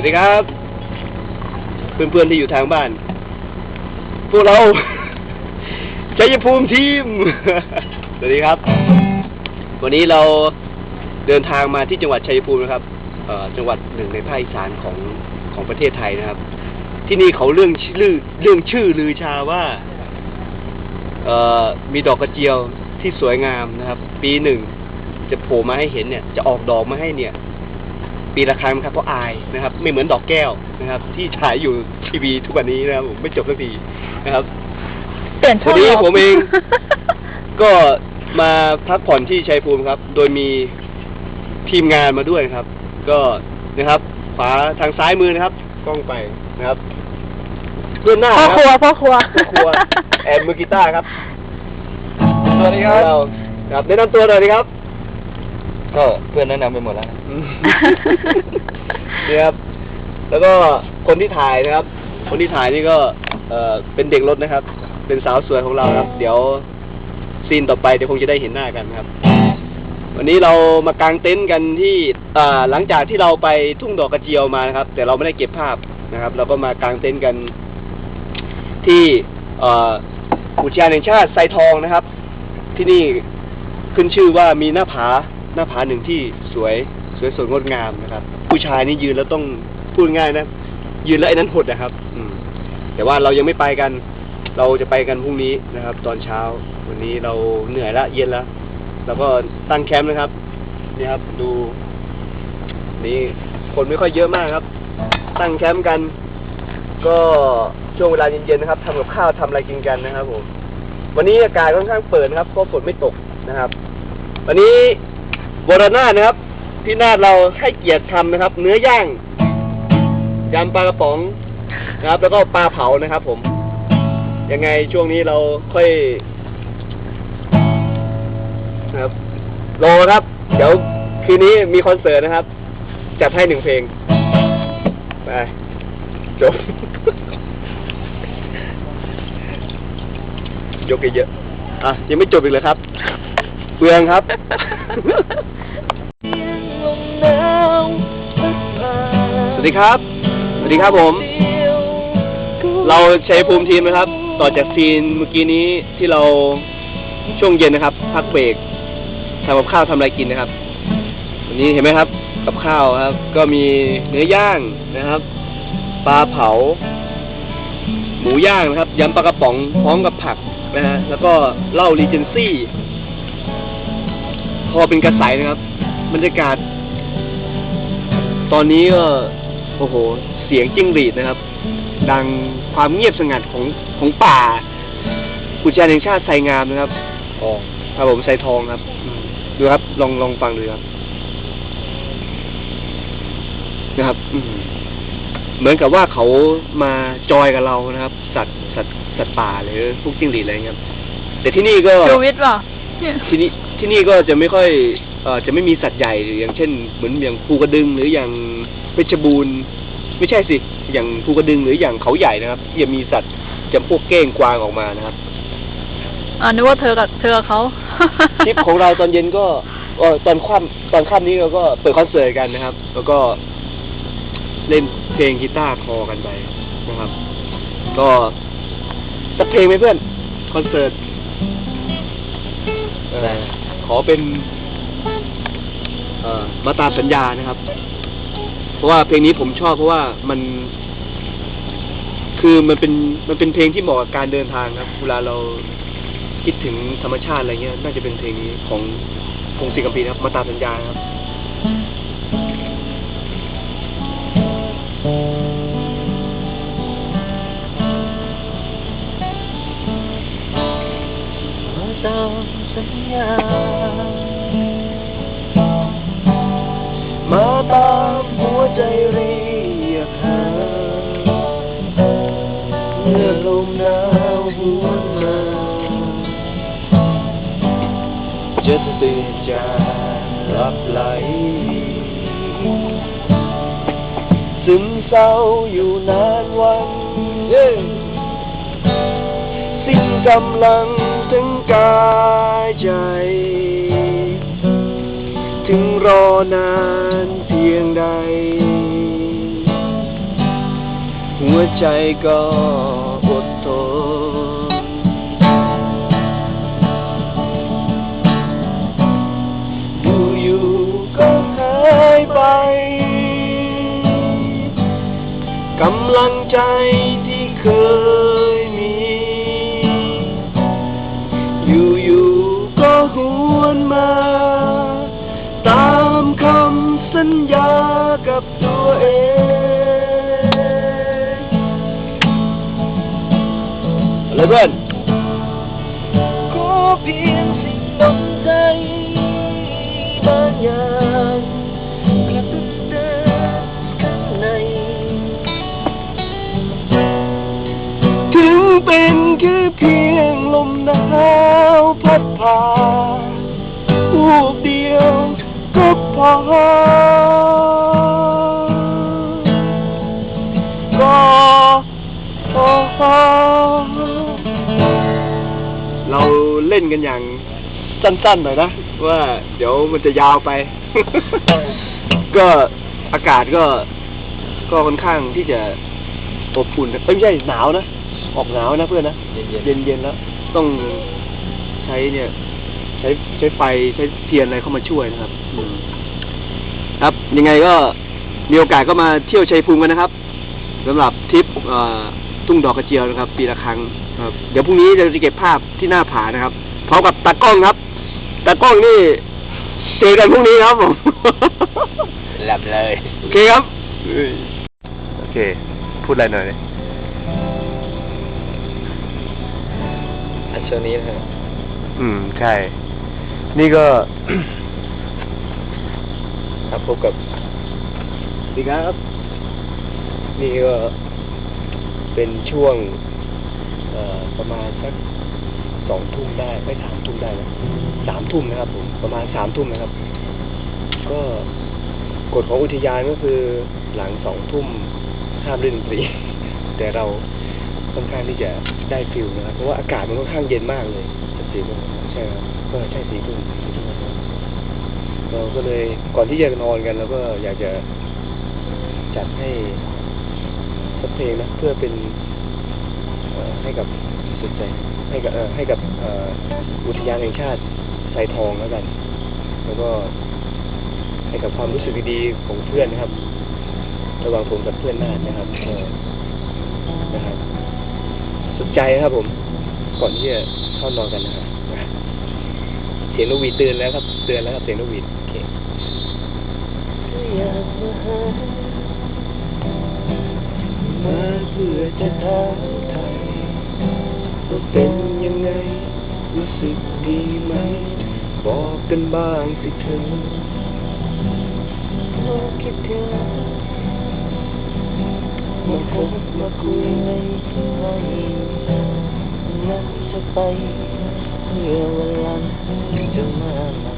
วัสดีครับ เพื่อนๆที่อยู่ทางบ้าน พวกเรา ชัยภูมิทีม สวัสดีครับ วันนี้เราเดินทางมาที่จังหวัดชัยภูมินะครับเออจังหวัดหนึ่งในภาคอีสานของของประเทศไทยนะครับ ที่นี่เขาเรื่องชื่อเรื่องชื่อลือชาว่าเออมีดอกกระเจียวที่สวยงามนะครับ ปีหนึ่งจะโผล่มาให้เห็นเนี่ย จะออกดอกมาให้เนี่ย ปีละครั้งครับเพราะอายนะครับ ไม่เหมือนดอกแก้วนะครับ ที่ฉายอยู่ทีวีทุกวันนี้นะครับผมไม่จบสักทีนะครับเปลี่ยนช่องวันนี้หรผมเอง ก็มาพักผ่อนที่ชัยภูมิครับ โดยมีทีมงานมาด้วยนะครับ ก็นะครับ ขวาทางซ้ายมือนะครับ กล้องไปนะครับเพื่อนหน้าพ่อนะครัวครับพ่อครัว พ่อครัวแอนมือกีตาร์ครับ สวัสดีครับ เราครับแนะนำตัวหน่อยดีครับ ก็เพื่อนแนะนำไปหมดแล้วอืมนี่ครับ แล้วก็คนที่ถ่ายนะครับ คนที่ถ่ายนี่ก็ เอ่อเป็นเด็กรถนะครับ เป็นสาวสวยของเราครับ เดี๋ยวซีนต่อไปเดี๋ยวคงจะได้เห็นหน้ากันครับ วันนี้เรามากางเต็นท์กันที่อ่าหลังจากที่เราไปทุ่งดอกกระเจียวมานะครับ แต่เราไม่ได้เก็บภาพนะครับ เราก็มากางเต็นท์กัน ที่เอ่ออุทยานแห่งชาติไซทองนะครับ ที่นี่ขึ้นชื่อว่ามีหน้าผาห น้าผาหนึ่งที่สวยสวยสดงดงามนะครับ ผู้ชายนี่ยืนแล้วต้องพูดง่ายนะ ยืนแล้วไอ้นั้นหดนะครับ อืม แต่ว่าเรายังไม่ไปกัน เราจะไปกันพรุ่งนี้นะครับ ตอนเช้า วันนี้เราเหนื่อยละเย็นแล้วเราก็ตั้งแคมป์นะครับ นี่ครับ ดู นี่คนไม่ค่อยเยอะมากครับ ตั้งแคมป์กัน ก็ช่วงเวลาเย็นๆนะครับทำกับข้าวทำอะไรกินกันนะครับผมวันนี้อากาศค่อนข้างเปิดนะครับเพราะฝนไม่ตกนะครับ วันนี้ บราณานะครับที่นาดเราให้เกียรติทำนะครับ เนื้อย่างยำปลากระป๋องนะครับ แล้วก็ปลาเผานะครับ ผม ยังไงช่วงนี้เราค่อยนะครับรอครับ เดี๋ยวคืนนี้มีคอนเสิร์ตนะครับ จัดให้หนึ่งเพลงไปจบ ยกเยอะๆอะยังไม่จบอีกเลยครับ เปลืองครับ สวัสดีครับ สวัสดีครับผม เราใช้ภูมิทีมนะครับ ต่อจากซีนเมื่อกี้นี้ที่เราช่วงเย็นนะครับ พักเบรกทำกับข้าวทำอะไรกินนะครับ วันนี้เห็นไหมครับ กับข้าวครับ ก็มีเนื้อย่างนะครับ ปลาเผา หมูย่างนะครับยำปลากระป๋องพร้อมกับผักนะฮะแล้วก็เหล้ารีเจนซี่ พอเป็นกระใสนะครับบรรยากาศ ตอนนี้ก็โอ้โห เสียงจิ้งหรีดนะครับ ดังความเงียบสงัดของของป่า อุทยานแห่งชาติไซงามนะครับอ๋อครับผมไซทองครับอืมดูครับ ลองลองฟังดูครับ นะครับอืมเหมือนกับว่าเขามาจอยกับเรานะครับ สัตว์สัตว์สัตว์ป่าหรือพวกจิ้งหรีดอะไรเงี้ยครับแต่ที่นี่ก็ชูวิทย์เปล่าเนี่ยที่นี่ ที่นี่ก็จะไม่ค่อยเอ่อจะไม่มีสัตว์ใหญ่หรืออย่างเช่น เหมือนอย่างภูกระดึงหรืออย่างเพชรบูรณ์ ไม่ใช่สิ อย่างภูกระดึงหรืออย่างเขาใหญ่นะครับที่จะมีสัตว์จำพวกเก้งกวางออกมานะครับอ่านึกว่าเธอกับเธอกับเขา ทริปของเราตอนเย็นก็เอ่อตอนค่ำตอนค่ำนี้เราก็เปิดคอนเสิร์ตกันนะครับ แล้วก็เล่นเพลงกีตาร์คอกันไปนะครับ ก็สักเพลงไหมเพื่อนคอนเสิร์ตเอ่อ ขอเป็นมาตามสัญญานะครับ เพราะว่าเพลงนี้ผมชอบเพราะว่ามัน คือมันเป็นมันเป็นเพลงที่เหมาะกับการเดินทางครับเวลาเราคิดถึงธรรมชาติอะไรเงี้ย น่าจะเป็นเพลงนี้ของพงศิกัมพีนะครับ มาตามสัญญาครับมาตาม สัญญา มาตามหัวใจเรียกหาเมื่อลมหนาวหวนมาจะตื่นจากหลับไหลซึมเศร้าอยู่นานวันเย้สิ้นกำลัง ทั้งกายใจ ถึงรอนานเพียงใด หัวใจก็อดทนอยู่ๆก็หายไป กำลังใจที่เคย ากับตัวเองอะไรเพื่อน ขอเพียงสิ่งดนใจบางอย่างกระตุ้นเดินข้างใน ถึงเป็นแค่เพียงลมหนาวพัดผ่าวูบเดียวก็พอ ล่นกันอย่างสั้นๆหน่อยนะ ว่าเดี๋ยวมันจะยาวไป ก็อากาศก็ ก็ค่อนข้างที่จะอบอุ่นนะเอ้ยไม่ใช่หนาวนะ ออกหนาวนะเพื่อนนะเย็นๆเย็นเย็นๆแล้ว ต้องใช้เนี่ย ใช้ใช้ไฟใช้เทียนอะไรเข้ามาช่วยนะครับอืมครับยังไงก็มีโอกาสก็มาเที่ยวชัยภูมิกันนะครับสำหรับทริปเอ่อทุ่งดอกกระเจียวนะครับ ปีละครั้งครับ เดี๋ยวพรุ่งนี้เราจะเก็บภาพที่หน้าผานะครับ พร้อมกับตากล้องครับตากล้องนี่เจอกันพรุ่งนี้ครับผมหลับเลยโอเคครับโอเค พูดอะไรหน่อยเลยอันช่วงนี้นะฮะอืม ใช่ นี่ก็ ครับพบกับดีครับ นี่ก็เป็นช่วง เอ่อประมาณสัก สองทุ่มได้ไม่สามทุ่มได้นะสามทุ่มนะครับผมประมาณสามทุ่มนะครับ ก็กฎของอุทยานก็คือหลังสองทุ่มห้ามเล่นดนตรีแต่เราค่อนข้างที่จะได้ฟิลนะครับ เพราะว่าอากาศมันค่อนข้างเย็นมากเลยสี่ทุ่มใช่ครับก็ใช่สี่ทุ่มสี่ทุ่มเราก็เลยก่อนที่จะนอนกันเราก็อยากจะจัดให้สักเพลงนะเพื่อเป็นให้กับ สุดใจให้กับเอ่อให้กับเอ่ออุทยานแห่งชาติไซทองแล้วกัน แล้วก็ให้กับความรู้สึกดีๆของเพื่อนนะครับ ระหว่างผมกับเพื่อนนาดนะครับเออนะครับ สุดใจนะครับผม ก่อนที่จะเข้านอนกันนะครับนะเสียงนกหวีดเตือนแล้วครับ เตือนแล้วครับเสียงนกหวีดโอเคอยากมาหามาเพื่อจะถามไทย ว่าเป็นยังไง รู้สึกดีไหม บอกกันบ้างสิเธอโลกคิดถึงมาพบมาคุยในที่ไหนงั้นจะไปเพื่อวันหลังจะมาใหม่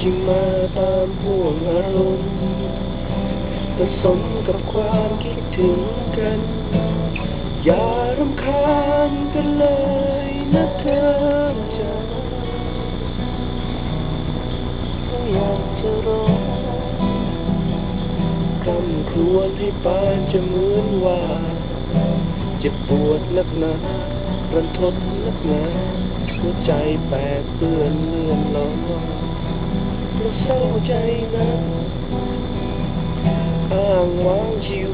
จึงมาตามห่วงอารมณ์ผสมกับความคิดถึงกัน อย่ารำคาญกันเลยนะเธอจ้าก็อยากจะรอคำครวญให้ปานจะเหมือนว่า เจ็บปวดนักหนารันทดนักหนาหัวใจแปดเปื้อนเลื่อนลอยเพราะเศร้าใจนะอ้างว้างชีว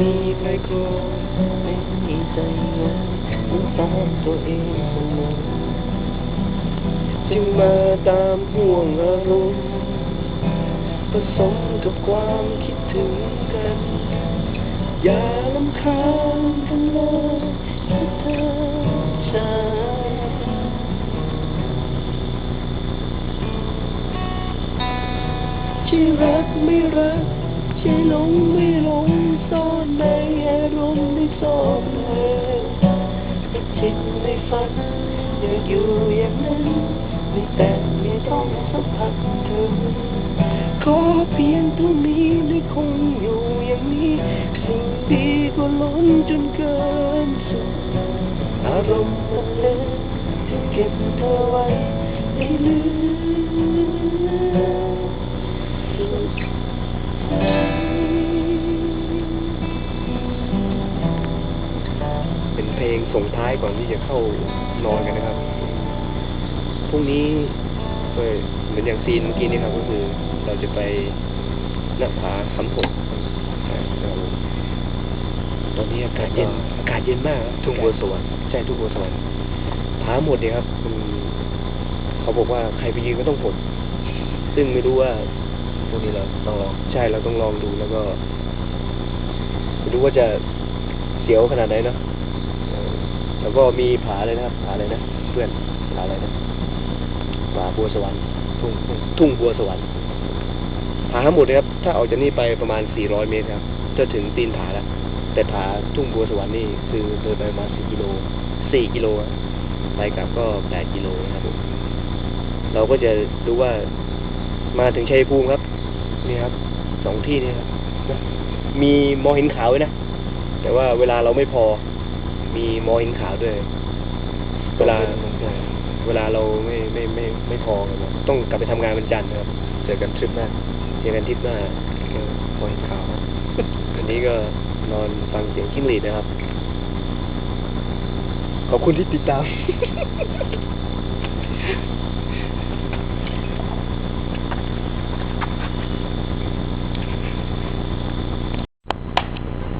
ม่มีใครโกรธไม่มีใจเงินสงสารตัวเองเสมอจึงมาตามห่วงอารมณ์ผสมกับความคิดถึงกัน อย่าลำคาญกันเลยนะเธอจ้าที่รักไม่รัก ที่หลงไม่หลงซ่อนในอารมณ์ในซ่อนเลยไม่จิตไม่ฝันอยากอยู่อย่างนั้นไม่แต่ไม่ต้องสัมผัสเธอขอเพียงเท่านี้ได้คงอยู่อย่างนี้ สิ่งดีก็ล้นจนเกินสุดอารมณ์มันเลือจะเก็บเธอไว้ให้ลืม ส่งท้ายก่อนที่จะเข้านอนกันนะครับ พรุ่งนี้เอ่อเหมือนอย่างซีนเมื่อกี้นี่ครับ ก็คือเราจะไปหน้าผาคำผกนะครับผมตอนนี้อากาศเย็น อากาศเย็นมากครับทุ่งบัวสวรรค์ใช่ทุ่งบัวสวรรค์ผาหมดเนี่ยครับมันเขาบอกว่าใครไปยืนก็ต้องหดซึ่งไม่รู้ว่าพวกนี้เราต้องลอง ใช่เราต้องลองดูแล้วก็ไม่รู้ว่าจะเสียวขนาดไหนเนอะเออ แล้วก็มีผาเลยนะครับผาอะไรนะเพื่อนผาอะไรนะผาบัวสวรรค์ทุ่งทุ่งบัวสวรรค์ผาทั้งหมดนะครับ ถ้าออกจากนี่ไปประมาณ 400 เมตรครับ จะถึงตีนผาแล้ว แต่ผาทุ่งบัวสวรรค์นี่คือเดินไปประมาณ4กิโล4กิโลไปกลับก็8กิโลนะครับผมเราก็จะดูว่ามาถึงชัยภูมิครับ นี่ครับสองที่นี่ครับมีมอห็นขาวไว้นะ แต่ว่าเวลาเราไม่พอ มีมองเห็นขาวด้วย เวลาเวลาเราไม่ไม่ไม่ไม่พอกันนะต้องกลับไปทำงานวันจันทร์นะครับ เจอกันทริปหน้าเจอกันทริปหน้าก็พอเห็นข่าวครับอันนี้ก็นอนฟังเสียงจิ้งหรีดนะครับ ขอบคุณที่ติดตาม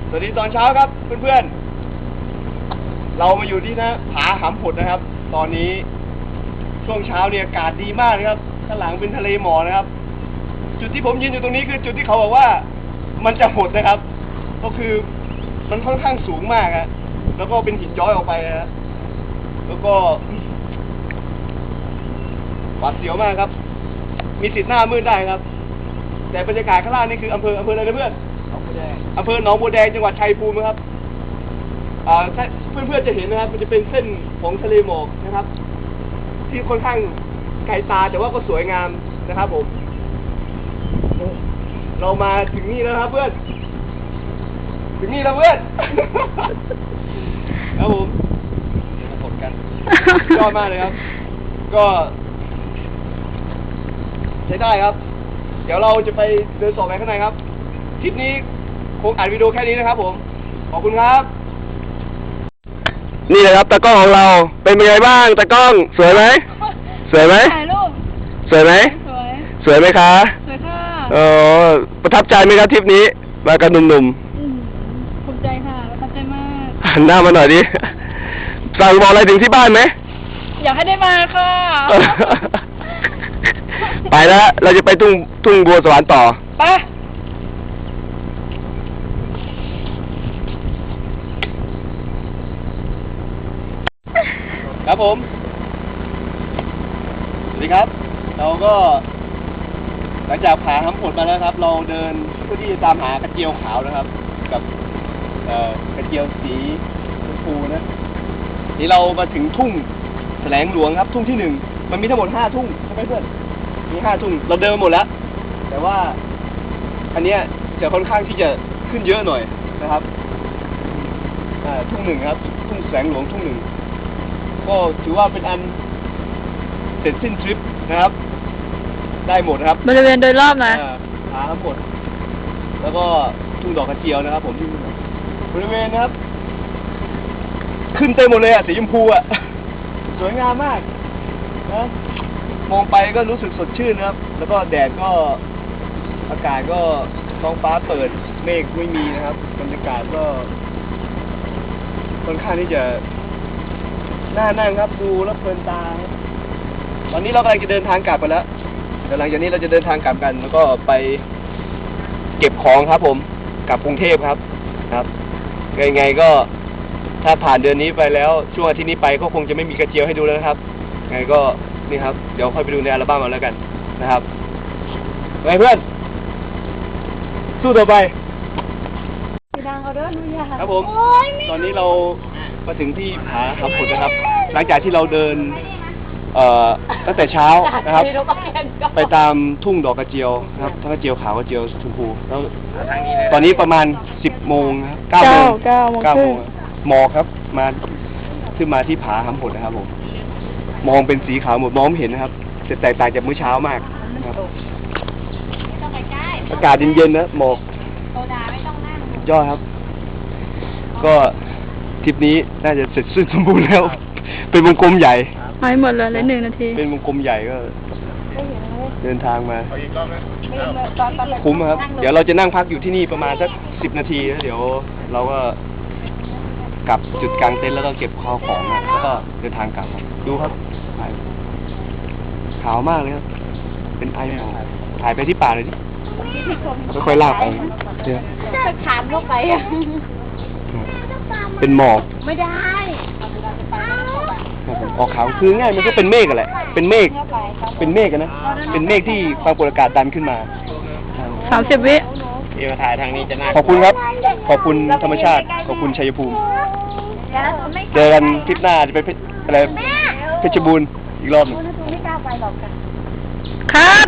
สวัสดีตอนเช้าครับเพื่อนๆ เรามาอยู่ที่หนะผาหำผดนะครับ ตอนนี้ช่วงเช้าเนี่ยอากาศดีมากนะครับข้างหลังเป็นทะเลหมอกนะครับ จุดที่ผมยืนอยู่ตรงนี้คือจุดที่เขาบอกว่ามันจะหดนะครับ ก็คือมันค่อนข้างสูงมากอะแล้วก็เป็นหินย้อยออกไปนะฮะแล้วก็หวาดเสียวมากครับ มีสิทธิ์หน้ามืดได้ครับ แต่บรรยากาศข้างล่างนี่คืออำเภออำเภออะไรนะเพื่อนอำเภอหนองบัวแดงจังหวัดชัยภูมิครับอ่าถ้า เพื่อนๆจะเห็นนะครับ มันจะเป็นเส้นของทะเลหมอกนะครับ ที่ค่อนข้างไกลตาแต่ว่าก็สวยงามนะครับผม เรามาถึงนี่แล้วครับเพื่อน ถึงนี่แล้วเพื่อนครับผมผลกันยอดมากเลยครับ ก็ใช้ได้ครับ เดี๋ยวเราจะไปเดินสอบไปข้างในครับทริปนี้คงอัดวิดีโอแค่นี้นะครับผม ขอบคุณครับ นี่แหละครับตากล้องของเราเป็นยังไงบ้างตากล้องสวยไหมสวยไหมถ่ายรูปสวยไหมสวยสวยไหมคะสวยค่ะเออประทับใจไหมครับทริปนี้ มากันหนุ่มอืมภูมิใจค่ะประทับใจมากๆหันหน้ามาหน่อยดิสั่งบอกอะไรถึงที่บ้านไหม อยากให้ได้มาค่ะ ไปแล้วเราจะไปทุ่งทุ่งบัวสวรรค์ต่อ ไป ครับผม สวัสดีครับ เราก็ หลังจากผาทั้งผลมาแล้วครับ เราเดินเพื่อที่จะตามหากระเจียวขาวนะครับ กับเอ่อกระเจียวสีชมพูนะนี่เรามาถึงทุ่งแสลงหลวงครับ ทุ่งที่หนึ่งมันมีทั้งหมดห้าทุ่งใช่ไหมเพื่อนมีห้าทุ่งเราเดินมาหมดแล้ว แต่ว่า อันเนี้ยจะค่อนข้างที่จะขึ้นเยอะหน่อยนะครับอ่าทุ่งหนึ่งครับ ทุ่งแสงหลวงทุ่งหนึ่ง ก็ถือว่าเป็นอันเสร็จสิ้นทริปนะครับ ได้หมดนะครับบริเวณโดยรอบนะ อ่าหาทั้งหมด แล้วก็ทุ่งดอกกระเจียวนะครับ ผมที่บริเวณนะครับ ขึ้นเต็มหมดเลยอะสีชมพูอะสวยงามมากนะมองไปก็รู้สึกสดชื่นนะครับ แล้วก็แดดก็อากาศก็ท้องฟ้าเปิดเมฆไม่มีนะครับบรรยากาศก็ค่อนข้างที่จะ น่านั่งครับดูแล้วเพลินตาครับตอนนี้เรากำลังจะเดินทางกลับกันแล้วเดี๋ยวหลังจากนี้เราจะเดินทางกลับกันแล้วก็ไปเก็บของครับผมกลับกรุงเทพครับครับยังไงก็ถ้าผ่านเดือนนี้ไปแล้ว ช่วงอาทิตย์นี้ไปก็คงจะไม่มีกระเจียวให้ดูแล้วนะครับยังไงก็นี่ครับ เดี๋ยวค่อยไปดูในอัลบั้มเอาแล้วกันนะครับไงเพื่อน สู้ต่อไปครับผม ตอนนี้เรา มาถึงที่ผาคำผุดนะครับ หลังจากที่เราเดิน เอ่อตั้งแต่เช้านะครับ ไปตามทุ่งดอกกระเจียวนะครับทั้งกระเจียวขาวกระเจียวชมพูแล้วตอนนี้ประมาณสิบโมงนะครับเก้าโมงเก้าโมงเก้าครึ่โมงงหมอกครับ มาขึ้นมาที่ผาคำผุดนะครับผมมองเป็นสีขาวหมดมองไม่เห็นนะครับจะแตกต่างจากเมื่อเช้ามากนะครับอากาศเย็นๆนะหมอกยอดครับ ก็ ทริปนี้น่าจะเสร็จสิ้นสมบูรณ์แล้ว เป็นวงกลมใหญ่ไม่หมดเลยเหลยหนึ่งนาที เป็นวงกลมใหญ่ก็เดินทางมา เอาอีกรอบนะคุ้มครับ เดี๋ยวเราจะนั่งพักอยู่ที่นี่ประมาณสักสิบนาทีแล้วเดี๋ยวเราก็กลับจุดกลางเต็นท์แล้วก็เก็บข้าวของอะแล้วก็เดินทางกลับครับดูครับถ่ายขาวมากเลยครับ เป็นไอหมอกถ่ายไปที่ป่าเลยดิค่อยๆลากไปเนี่ยจะถามลูกไปอะ เป็นหมอกไม่ได้ครับผมออกขาวคือง่ายมันก็เป็นเมฆอะแหละ เป็นเมฆเป็นเมฆอะนะ เป็นเมฆที่ความกดอากาศดันขึ้นมาสามสิบวิเดี๋ยวถ่ายทางนี้จะน่าขอบคุณครับ ขอบคุณธรรมชาติ ขอบคุณชัยภูมิเจอกันทริปหน้าจะไปเพชรอะไรเพชรบูรณ์อีกรอบหนึ่งครับ